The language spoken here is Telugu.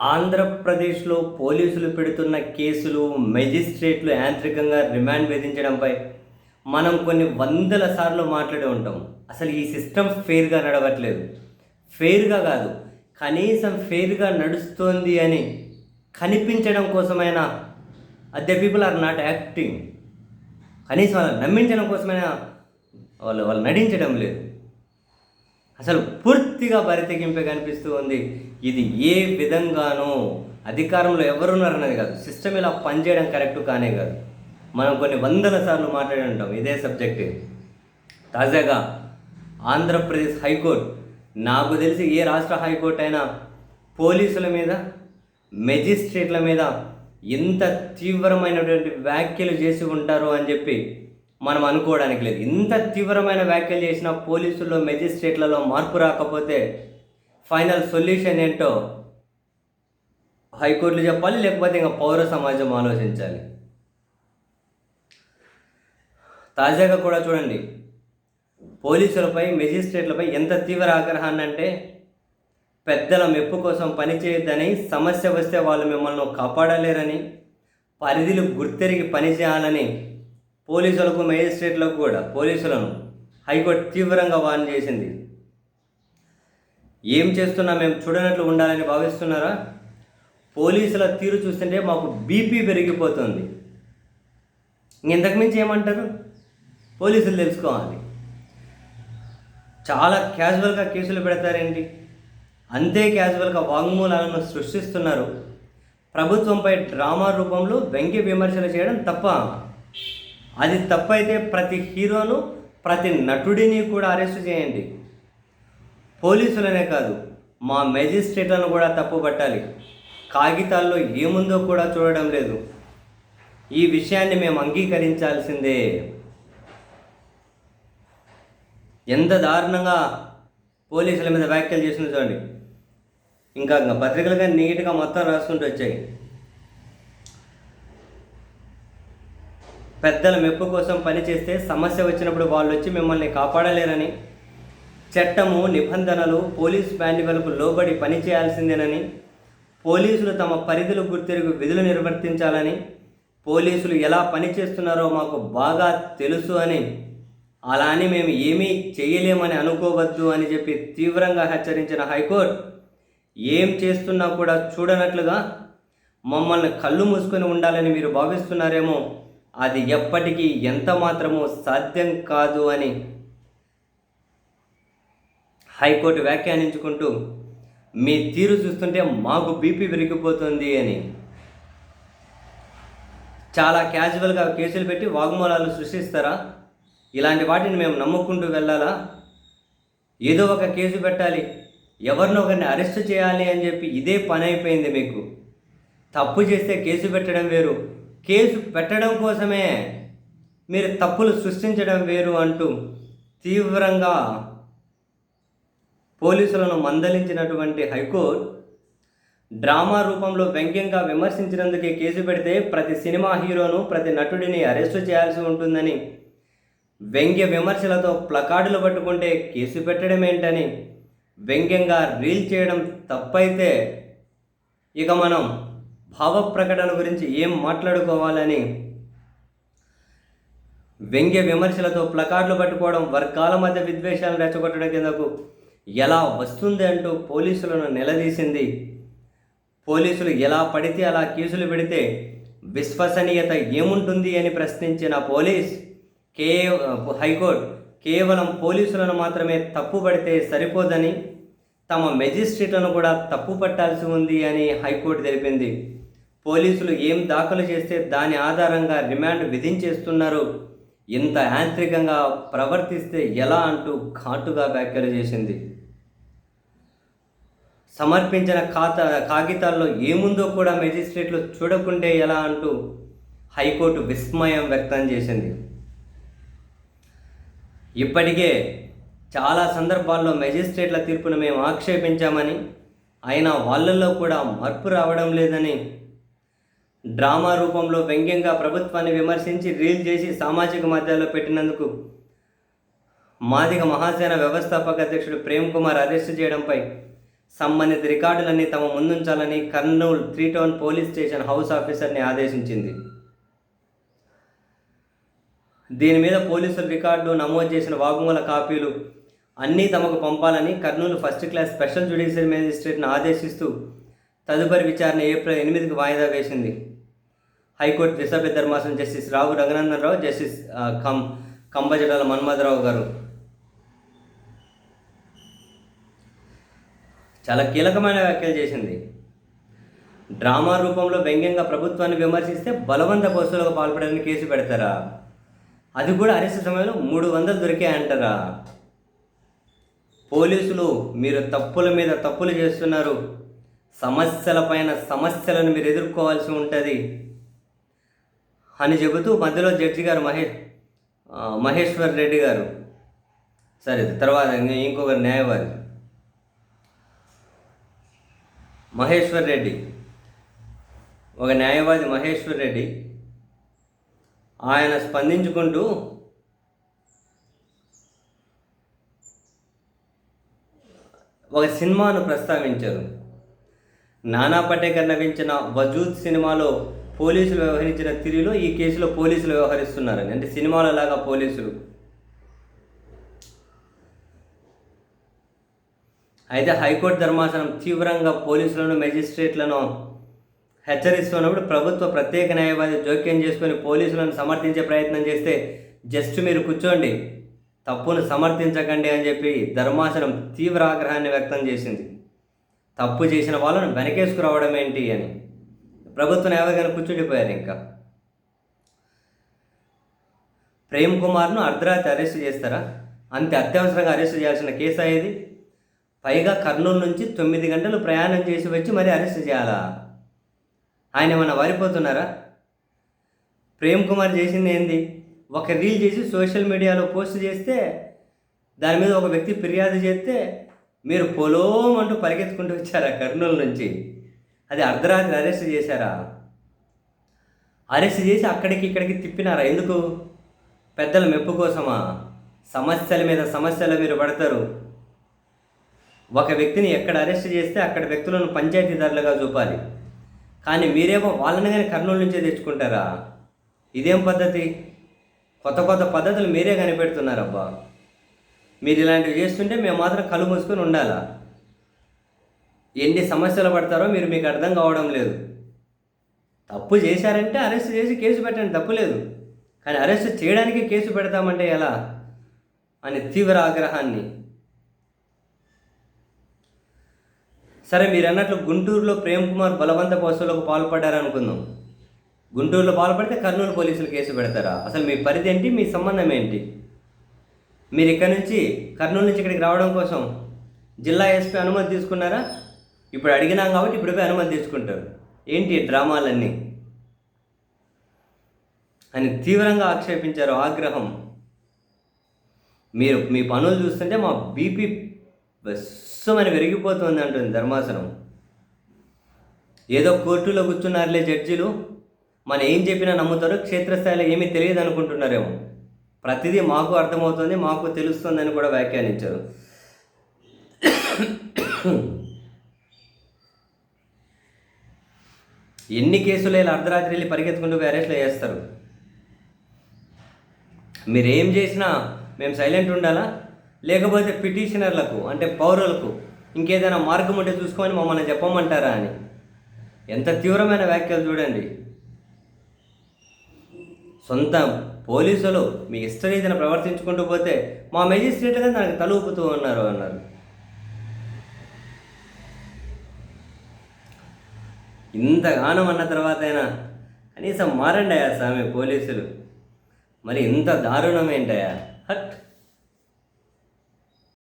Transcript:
ఆంధ్రప్రదేశ్లో పోలీసులు పెడుతున్న కేసులు మెజిస్ట్రేట్లు యాంత్రికంగా రిమాండ్ విధించడంపై మనం కొన్ని వందల సార్లు మాట్లాడి ఉంటాం. అసలు ఈ సిస్టమ్ ఫెయిర్గా నడవట్లేదు. ఫెయిర్గా కాదు కనీసం ఫెయిర్గా నడుస్తోంది అని కనిపించడం కోసమైనా the people are not acting కనీసం వాళ్ళని నమ్మించడం కోసమైనా వాళ్ళు వాళ్ళు నటించడం లేదు. అసలు పూర్తిగా బరితెగింపే కనిపిస్తూ ఉంది ఇది ఏ విధంగానో అధికారంలో ఎవరున్నారనేది కాదు. సిస్టమ్ ఇలా పనిచేయడం కరెక్ట్ కానే కాదు. మనం కొన్ని వందల సార్లు మాట్లాడి ఉంటాం ఇదే సబ్జెక్ట్ తాజాగా ఆంధ్రప్రదేశ్ హైకోర్టు నాకు తెలిసి ఏ రాష్ట్ర హైకోర్టు అయినా పోలీసుల మీద మెజిస్ట్రేట్ల మీద ఎంత తీవ్రమైనటువంటి వ్యాఖ్యలు చేసి ఉంటారు అని చెప్పి మనం అనుకోవడానికి లేదు. ఇంత తీవ్రమైన వ్యాఖ్యలు చేసిన పోలీసుల్లో మెజిస్ట్రేట్లలో మార్పు రాకపోతే ఫైనల్ సొల్యూషన్ ఏంటో హైకోర్టులు చెప్పాలి లేకపోతే ఇంకా పౌర సమాజం ఆలోచించాలి. తాజాగా కూడా చూడండి పోలీసులపై మెజిస్ట్రేట్లపై ఎంత తీవ్ర ఆగ్రహాన్ని అంటే పెద్దల మెప్పు కోసం పనిచేయొద్దని సమస్య వస్తే వాళ్ళు మిమ్మల్ని కాపాడలేరని పరిధిలు గుర్తెరిగి పనిచేయాలని పోలీసులకు మేజిస్ట్రేట్లకు కూడా పోలీసులను హైకోర్టు తీవ్రంగా వార్న్ చేసింది. ఏం చేస్తున్నా మేము చూడనట్లు ఉండాలని భావిస్తున్నారా? పోలీసుల తీరు చూస్తుంటే మాకు బీపీ పెరిగిపోతుంది. ఇంతకుమించి ఏమంటారు? పోలీసులు తెలుసుకోవాలి. చాలా క్యాజువల్గా కేసులు పెడతారండి అంతే క్యాజువల్గా వాంగ్మూలాలను సృష్టిస్తున్నారు. ప్రభుత్వంపై డ్రామా రూపంలో వ్యంగ్య విమర్శలు చేయడం తప్ప అది తప్పైతే ప్రతి హీరోను ప్రతి నటుడిని కూడా అరెస్ట్ చేయండి. పోలీసులనే కాదు మా మెజిస్ట్రేట్లను కూడా తప్పు పట్టాలి కాగితాల్లో ఏముందో కూడా చూడడం లేదు. ఈ విషయాన్ని మేము అంగీకరించాల్సిందే. ఎంత దారుణంగా పోలీసుల మీద వ్యాఖ్యలు చేసిన చూడండి. ఇంకా పత్రికలుగా నీట్గా మొత్తం రాసుకుంటూ వచ్చాయి. పెద్దల మెప్పు కోసం పనిచేస్తే సమస్య వచ్చినప్పుడు వాళ్ళు వచ్చి మిమ్మల్ని కాపాడలేరని చట్టము నిబంధనలు పోలీస్ మాన్యువల్కు లోబడి పనిచేయాల్సిందేనని పోలీసులు తమ పరిధులు గుర్తెరుగు విధులు నిర్వర్తించాలని పోలీసులు ఎలా పనిచేస్తున్నారో మాకు బాగా తెలుసు అని. అలా అని మేము ఏమీ చేయలేమని అనుకోవద్దు అని చెప్పి తీవ్రంగా హెచ్చరించిన హైకోర్టు ఏం చేస్తున్నా కూడా చూడనట్లుగా మమ్మల్ని కళ్ళు మూసుకొని ఉండాలని మీరు భావిస్తున్నారేమో అది ఎప్పటికీ ఎంత మాత్రమూ సాధ్యం కాదు అని హైకోర్టు వ్యాఖ్యానించుకుంటూ మీ తీరు చూస్తుంటే మాకు బీపీ విరిగిపోతుంది అని. చాలా క్యాజువల్గా కేసులు పెట్టి వాగ్మూలాలు సృష్టిస్తారా? ఇలాంటి వాటిని మేము నమ్ముకుంటూ వెళ్ళాలా? ఏదో ఒక కేసు పెట్టాలి. ఎవరినో ఒకరిని అరెస్ట్ చేయాలి అని చెప్పి ఇదే పని అయిపోయింది మీకు. తప్పు చేస్తే కేసు పెట్టడం వేరు. కేసు పెట్టడం కోసమే మీరు తప్పులు సృష్టించడం వేరు అంటూ తీవ్రంగా పోలీసులను మందలించినటువంటి హైకోర్టు డ్రామా రూపంలో వ్యంగ్యంగా విమర్శించినందుకే కేసు పెడితే ప్రతి సినిమా హీరోను ప్రతి నటుడిని అరెస్టు చేయాల్సి ఉంటుందని. వ్యంగ్య విమర్శలతో ప్లకార్డులు పట్టుకుంటే కేసు పెట్టడం ఏంటని వ్యంగ్యంగా రీల్ చేయడం తప్పైతే ఇక మనం భావ ప్రకటన గురించి ఏం మాట్లాడుకోవాలని. వ్యంగ్య విమర్శలతో ప్లకార్డులు పట్టుకోవడం వర్గాల మధ్య విద్వేషాలను రెచ్చగొట్టడం కిందకు ఎలా వస్తుంది అంటూ పోలీసులను నిలదీసింది. పోలీసులు ఎలా పడితే అలా కేసులు పెడితే విశ్వసనీయత ఏముంటుంది అని ప్రశ్నించిన పోలీస్ కే హైకోర్టు కేవలం పోలీసులను మాత్రమే తప్పు పడితే సరిపోదని తమ మెజిస్ట్రేట్లను కూడా తప్పు పట్టాల్సి ఉంది అని హైకోర్టు తెలిపింది. పోలీసులు ఏం దాఖలు చేస్తే దాని ఆధారంగా రిమాండ్ విధించేస్తున్నారు? ఇంత యాంత్రికంగా ప్రవర్తిస్తే ఎలా అంటూ ఘాటుగా వ్యాఖ్యలు చేసింది. సమర్పించిన ఖాతా కాగితాల్లో ఏముందో కూడా మెజిస్ట్రేట్లు చూడకుండే ఎలా అంటూ హైకోర్టు విస్మయం వ్యక్తం చేసింది. ఇప్పటికే చాలా సందర్భాల్లో మెజిస్ట్రేట్ల తీర్పును మేము ఆక్షేపించామని అయినా వాళ్ళల్లో కూడా మార్పు రావడం లేదని డ్రామా రూపంలో వ్యంగ్యంగా ప్రభుత్వాన్ని విమర్శించి రీల్ చేసి సామాజిక మాధ్యమాల్లో పెట్టినందుకు మాదిగ మహాసేన వ్యవస్థాపక అధ్యక్షుడు ప్రేమ్ కుమార్ అరెస్టు చేయడంపై సంబంధిత రికార్డులన్నీ తమ ముందుంచాలని Kurnool three town police station house ఆఫీసర్ని ఆదేశించింది. దీని మీద పోలీసులు రికార్డు నమోదు చేసిన వాగ్మూల కాపీలు అన్నీ తమకు పంపాలని Kurnool first class special judicial మేజిస్ట్రేట్ను ఆదేశిస్తూ తదుపరి విచారణ ఏప్రిల్ ఎనిమిదికి వాయిదా వేసింది. హైకోర్టు దిశభ్య ధర్మాసనం జస్టిస్ రావు రఘునందన్ రావు జస్టిస్ కం కంబజడాల మన్మథరావు గారు. చాలా కీలకమైన వ్యాఖ్యలు చేసింది. డ్రామా రూపంలో వ్యంగ్యంగా ప్రభుత్వాన్ని విమర్శిస్తే బలవంత వసూలకు పాల్పడని కేసు పెడతారా? అది కూడా అరెస్ట్ సమయంలో మూడు వందలు దొరికాయంటారా? పోలీసులు మీరు తప్పుల మీద తప్పులు చేస్తున్నారు. సమస్యల పైన సమస్యలను మీరు ఎదుర్కోవాల్సి ఉంటుంది. అని చెబుతూ మధ్యలో జడ్జి గారు మహేష్ మహేశ్వర్ రెడ్డి గారు. సరే తర్వాత ఇంకొక న్యాయవాది. మహేశ్వర్ రెడ్డి. ఒక న్యాయవాది మహేశ్వర్ రెడ్డి ఆయన స్పందించుకుంటూ ఒక సినిమాను ప్రస్తావించారు. నానా పటేకర్ నవించిన వజూద్ సినిమాలో పోలీసులు వ్యవహరించిన తీరులో ఈ కేసులో పోలీసులు వ్యవహరిస్తున్నారని అంటే సినిమాలలాగా పోలీసులు అయితే హైకోర్టు ధర్మాసనం తీవ్రంగా పోలీసులను మెజిస్ట్రేట్లను హెచ్చరిస్తున్నప్పుడు ప్రభుత్వ ప్రత్యేక న్యాయవాది జోక్యం చేసుకొని పోలీసులను సమర్థించే ప్రయత్నం చేస్తే జస్ట్ మీరు కూర్చోండి తప్పును సమర్థించకండి అని చెప్పి ధర్మాసనం తీవ్ర ఆగ్రహాన్ని వ్యక్తం చేసింది. తప్పు చేసిన వాళ్ళను వెనకేసుకురావడం ఏంటి అని. ప్రభుత్వ న్యాయవాదిగా కూర్చుండిపోయారు ఇంకా. ప్రేమ్ కుమార్ను అర్ధరాత్రి అరెస్ట్ చేస్తారా? అంతే అత్యవసరంగా అరెస్ట్ చేయాల్సిన కేసు అయ్యేది పైగా కర్నూలు నుంచి తొమ్మిది గంటలు ప్రయాణం చేసి వచ్చి మరి అరెస్ట్ చేయాలా? ఆయన ఏమన్నా వారిపోతున్నారా? ప్రేమ్ కుమార్ చేసింది ఏంది? ఒక రీల్ చేసి సోషల్ మీడియాలో పోస్ట్ చేస్తే దాని మీద ఒక వ్యక్తి ఫిర్యాదు చేస్తే మీరు పొలోం అంటూ పరిగెత్తుకుంటూ వచ్చారా కర్నూలు నుంచి? అది అర్ధరాత్రి అరెస్ట్ చేశారా? అరెస్ట్ చేసి అక్కడికి ఇక్కడికి తిప్పినారా? ఎందుకు? పెద్దల మెప్పు కోసమా? సమస్యల మీద సమస్యలు మీరు పడతారు. ఒక వ్యక్తిని ఎక్కడ అరెస్ట్ చేస్తే అక్కడ వ్యక్తులను పంచాయతీదారులుగా చూపాలి. కానీ మీరేమో వాళ్ళని కానీ కర్నూలు నుంచే తెచ్చుకుంటారా? ఇదేం పద్ధతి? కొత్త కొత్త పద్ధతులు మీరే కనిపెడుతున్నారబ్బా. మీరు ఇలాంటివి చేస్తుంటే మేము మాత్రం కళ్ళు మూసుకొని ఉండాలా? ఎన్ని సమస్యలు పడతారో మీరు మీకు అర్థం కావడం లేదు. తప్పు చేశారంటే అరెస్ట్ చేసి కేసు పెట్టండి తప్పు లేదు. కానీ అరెస్ట్ చేయడానికి కేసు పెడతామంటే ఎలా? అని తీవ్ర ఆగ్రహాన్ని సరే మీరు అన్నట్లు గుంటూరులో ప్రేమ్ కుమార్ బలవంత వసూలకు పాల్పడ్డారనుకుందాం గుంటూరులో పాల్పడితే కర్నూలు పోలీసులు కేసు పెడతారా? అసలు మీ పరిధి ఏంటి? మీ సంబంధం ఏంటి? మీరు ఇక్కడ నుంచి కర్నూలు నుంచి ఇక్కడికి రావడం కోసం జిల్లా ఎస్పీ అనుమతి తీసుకున్నారా? ఇప్పుడు అడిగినాం కాబట్టి ఇప్పుడు పోయి అనుమతి తీసుకుంటారు. ఏంటి డ్రామాలన్నీ? అని తీవ్రంగా ఆక్షేపించారు ఆగ్రహం. మీరు మీ పనులు చూస్తుంటే మా బీపీ బస్సుమని విరిగిపోతుంది అంటుంది ధర్మాసనం. ఏదో కోర్టులో కూర్చున్నారులే జడ్జిలు. మనం ఏం చెప్పినా నమ్ముతారో క్షేత్రస్థాయిలో ఏమీ తెలియదు అనుకుంటున్నారేమో ప్రతిదీ మాకు అర్థమవుతుంది మాకు తెలుస్తుందని కూడా వ్యాఖ్యానించారు. ఎన్ని కేసులు ఇలా అర్ధరాత్రి వెళ్ళి పరిగెత్తుకుంటూ అరెస్ట్లో చేస్తారు మీరు ఏం చేసినా మేము సైలెంట్ ఉండాలా? లేకపోతే పిటిషనర్లకు అంటే పౌరులకు ఇంకేదైనా మార్గం ఉంటే చూసుకోమని మమ్మల్ని చెప్పమంటారా అని. ఎంత తీవ్రమైన వ్యాఖ్యలు చూడండి. సొంత పోలీసులు మీ ఇష్టరీతిన ప్రవర్తించుకుంటూ పోతే మా మెజిస్ట్రేట్గా దానికి తల ఊపుతూ ఉన్నారు అన్నారు. ఇంతగానం అన్న తర్వాత అయినా కనీసం మారండి అయ్యా స్వామి పోలీసులు. మరి ఇంత దారుణం ఏంటయ్యా? హట్.